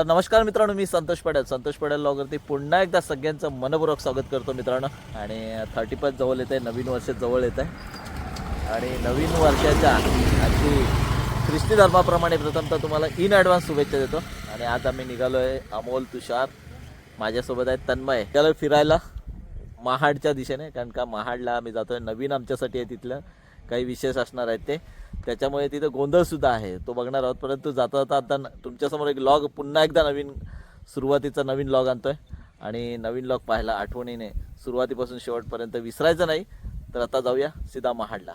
तर नमस्कार मित्रांनो मी संतोष पडेल. संतोष पडेल लॉगरती पुन्हा एकदा सगळ्यांचं मनपूर्वक स्वागत करतो मित्रांनो. आणि थर्टी फर्स्ट जवळ येत आहे नवीन वर्ष जवळ येत आहे आणि नवीन वर्षाच्या अगदी ख्रिस्ती धर्माप्रमाणे प्रथमतः तुम्हाला इन ॲडव्हान्स शुभेच्छा देतो. आणि आज आम्ही निघालो आहे अमोल तुषार. माझ्यासोबत आहे तन्मय. निघालो फिरायला महाडच्या दिशेने कारण का महाडला आम्ही जातो आहे नवीन आमच्यासाठी आहे तिथलं. काही विशेष असणार आहेत ते. त्याच्यामुळे तिथं गोंधळसुद्धा आहे. तो बघणार आहोत. परंतु जाता जाता आता न- तुमच्यासमोर एक लॉग पुन्हा एकदा नवीन सुरुवातीचा नवीन लॉग आणतोय. आणि नवीन लॉग पाहायला आठवणीने सुरुवातीपासून शेवटपर्यंत विसरायचं नाही. तर आता जाऊया सीधा महाडला.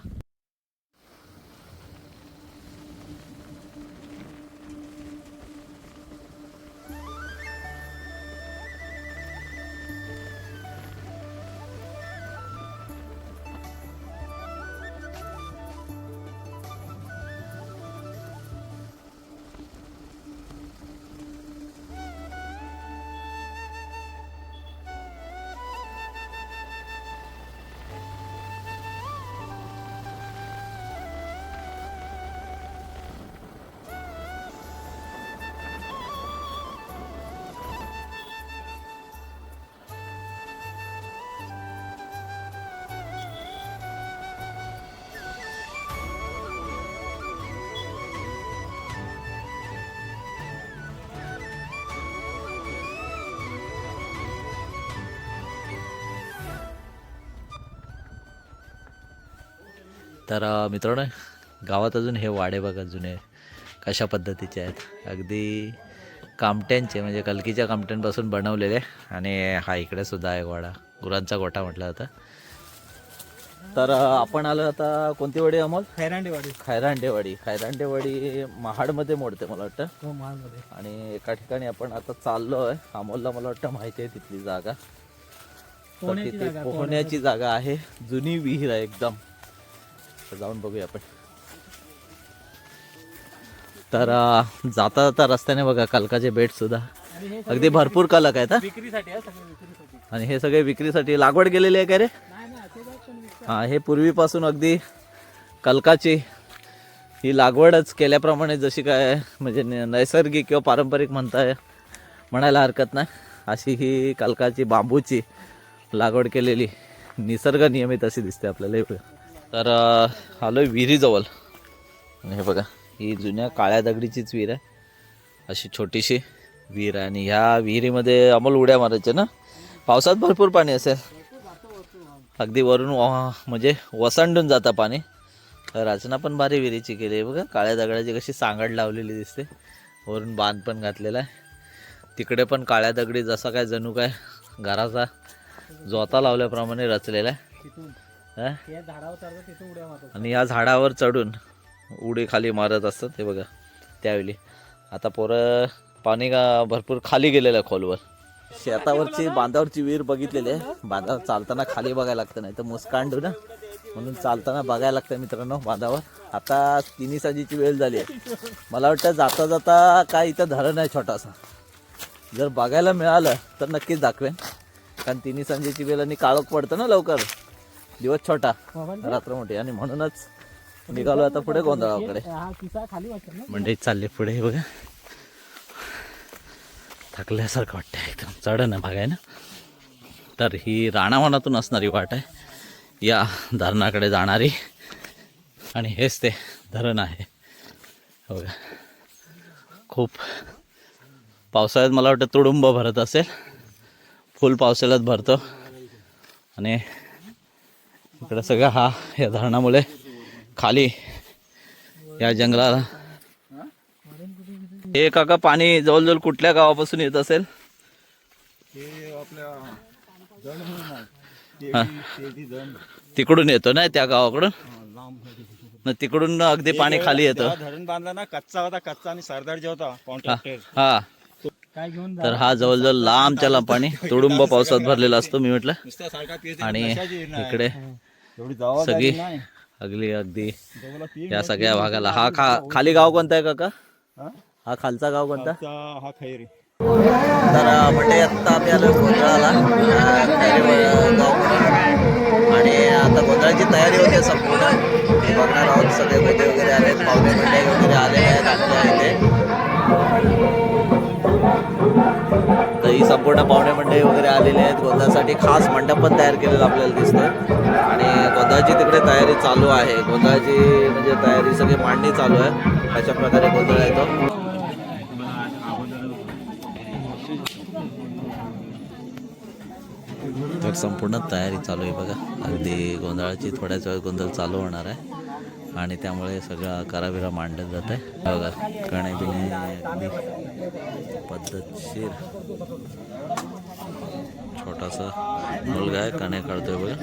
तर मित्रांनो गावात अजून हे वाडे बघा जुने कशा पद्धतीचे आहेत. अगदी कामट्यांचे म्हणजे कलकीच्या कामट्यांपासून बनवलेले. आणि हा इकडे सुद्धा आहे वाडा. गुरांचा गोठा म्हटला जातं. तर आपण आलो आता कोणती वाडी अमोल? खैरांडेवाडी खैरांडेवाडी खैरांडेवाडी महाडमध्ये मोडते मला वाटतं. हो महालमध्ये आणि एका ठिकाणी आपण आता चाललो आहे. अमोलला मला वाटतं माहिती आहे तिथली जागा. तर तिथे जागा, पोहण्याची. जागा आहे. जुनी विहीर आहे एकदम. तर जाऊन बघूया आपण. तर जाता जाता रस्त्याने बघा कलकाचे बेट सुद्धा. अगदी भरपूर कलक आहेत आणि हे सगळे विक्रीसाठी लागवड केलेली आहे का रे. हा हे पूर्वीपासून अगदी कलकाची ही लागवडच केल्याप्रमाणे जशी काय म्हणजे नैसर्गिक किंवा पारंपरिक म्हणताय म्हणायला हरकत नाही. अशी ही कलकाची बांबूची लागवड केलेली निसर्ग नियमित अशी दिसते आपल्याला इकडे तर आलो आहे विहिरीजवळ. आणि हे बघा ही जुन्या काळ्या दगडीचीच विहीर आहे. अशी छोटीशी विहीर आहे. आणि ह्या विहिरीमध्ये अमोल उड्या मारायचे ना? पावसात भरपूर पाणी असेल. अगदी वरून वा- म्हणजे वसंडून जातं पाणी. रचना पण भारी विहिरीची केली आहे बघा. काळ्या दगडाची कशी सांगड लावलेली दिसते. वरून बांध पण घातलेला आहे. तिकडे पण काळ्या दगडी जसा काय जणू काय घराचा जोता लावल्याप्रमाणे रचलेला आहे. ते आणि या झाडावर चढून उडी खाली मारत असतात हे बघा त्यावेळी. आता पोरं पाणी का भरपूर खाली गेलेलं आहे खोलवर. शेतावरची बांधावरची विहीर बघितलेली आहे. बांधावर चालताना खाली बघायला लागतं नाही तर मुस्कांडू ना. म्हणून चालताना बघायला लागतं मित्रांनो बांधावर. आता तिन्ही साजीची वेळ झाली आहे. मला वाटतं जाता जाता काय इथं धरण आहे छोटासा. जर बघायला मिळालं तर नक्कीच दाखवेन. कारण तिन्ही सांजेची वेळ आणि काळोख पडतं ना लवकर. दिवस छोटा रात्र मोठी. आणि म्हणूनच निघालो आता पुढे गोंधळाकडे. मंडईत चालले पुढे हे बघा. थकल्यासारखं वाटतं एकदम चढ ना बघाय ना. तर ही राणावनातून असणारी वाट आहे. या धरणाकडे जाणारी. आणि हेच ते धरण आहे. हे बघा. खूप पावसाळ्यात मला वाटतं तुडुंब भरत असेल. फुल पावसाळ्यात भरतो. आणि इकडं सगळं हा या धरणामुळे खाली या जंगलाला. हे काका पाणी जवळजवळ कुठल्या गावापासून येत असेल. तिकडून येतो ना त्या गावाकडून? न तिकडून. अगदी पाणी खाली येतं. धरण बांधला ना कच्चा होता कच्चा आणि सरदार जे होता हा कॉन्ट्रॅक्टर हा. काय घेऊन तर हा जवळजवळ लांबच्या लांब पाणी तुडुंब पावसात भरलेला असतो मी म्हटलं. आणि. इकडे सगळी नाही. अगदी. या सगळ्या भागाला. हा खा खाली गाव कोणता आहे काका? हा? खालचा गाव कोणता? हा खैरी. तर म्हणजे आता आम्ही आलो गोंधळाला. आणि आता गोंधळाची तयारी होते संपूर्ण. बघणार आहोत सगळे मोठे वगैरे आले पाहुणे मंडळी वगैरे आलेले आहेत आपल्या इथे. तर ही संपूर्ण पाहुणे मंडळी वगैरे आलेले आहेत. गोंधळासाठी खास मंडप पण तयार केलेला आपल्याला दिसतं आणि गोंधळाची तिकडे तयारी चालू आहे. गोंधळाची म्हणजे तयारी सगळी मांडणी चालू आहे. अशा प्रकारे गोंधळ येतो. तर संपूर्ण तयारी चालू आहे बघा. अगदी गोंधळाची थोड्याच वेळ गोंधळ चालू होणार आहे. आणि त्यामुळे सगळा कराबिरा मांडलं जात आहे. बघा कणे बिणे पद्धतशीर छोटासा मुलगा आहे कणे काढतोय बघा.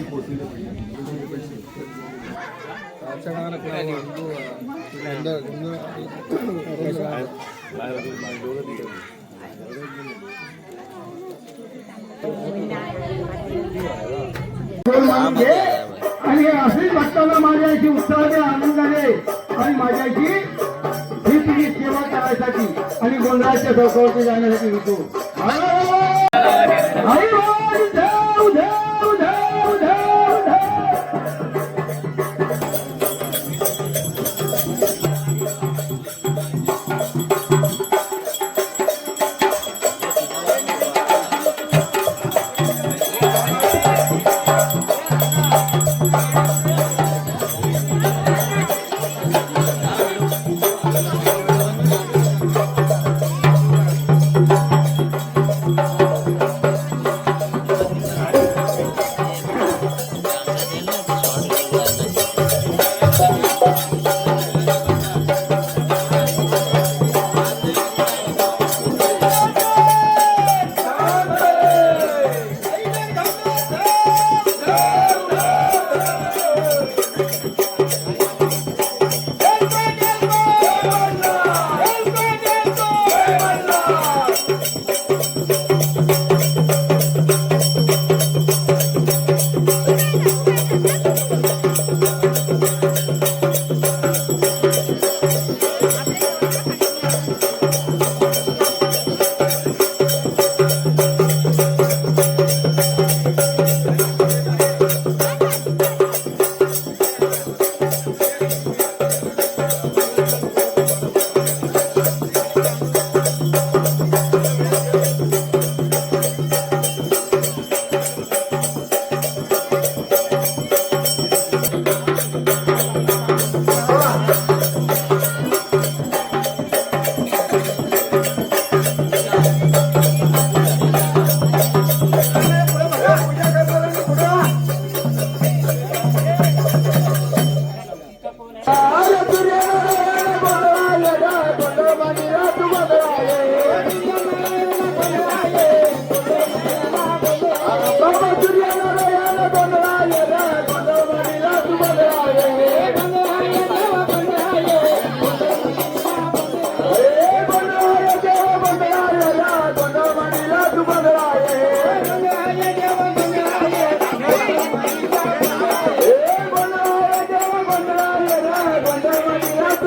आणि असेच वाटताना माझ्याशी उत्साहाने आनंदाने आणि माझ्या माझ्याशी ही तुझी सेवा करायसाठी आणि गोंधळाच्या चौकावरती जाण्यासाठी होतो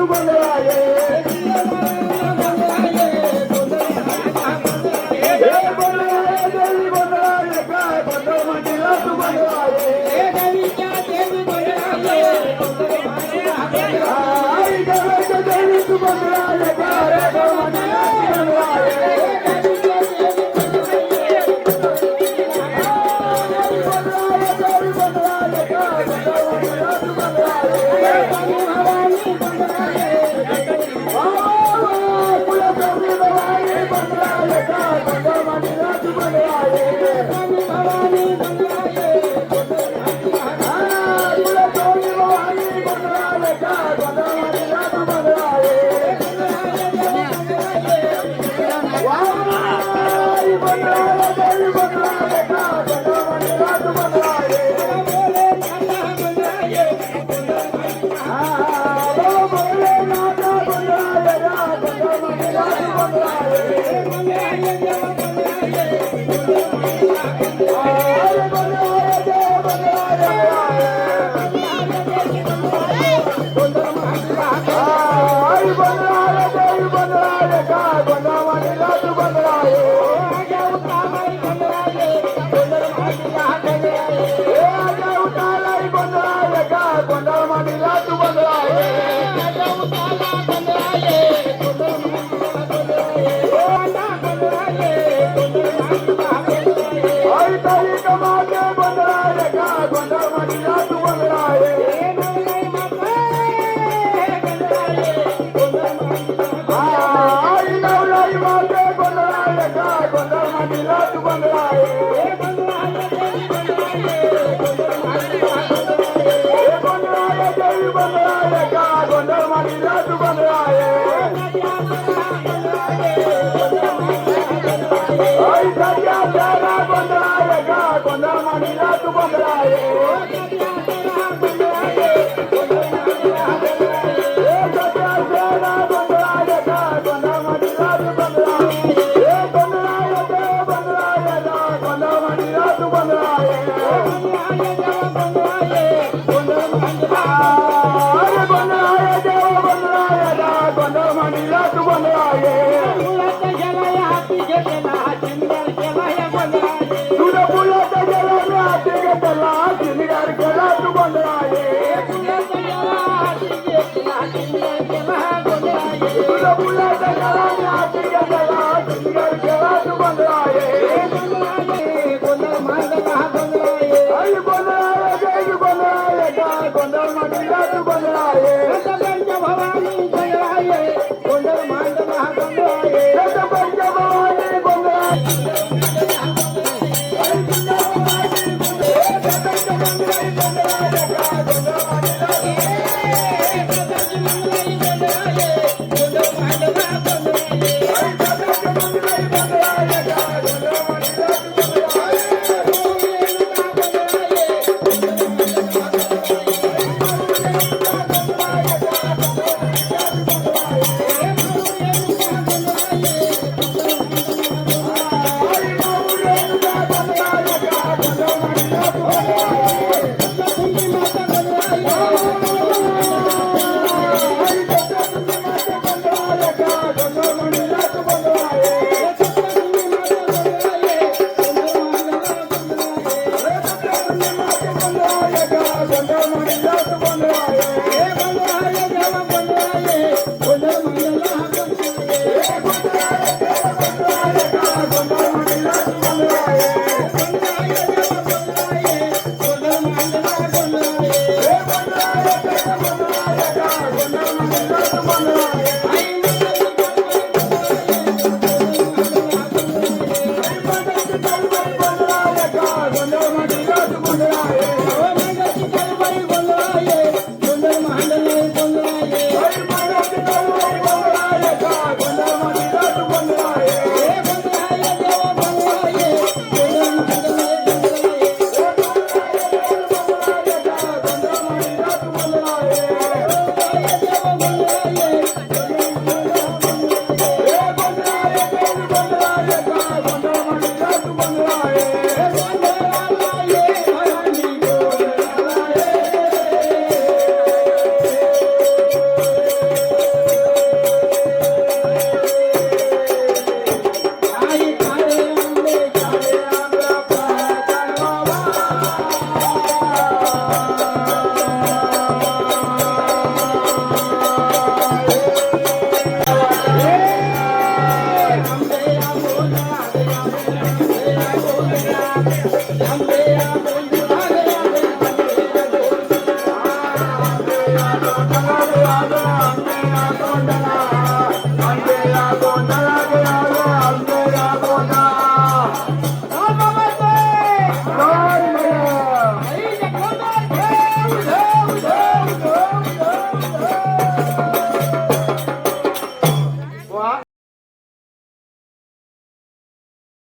Bangalaya, Ay, Daria, Daria, Gondra, Gondra, Manila, tu Gondra, eh.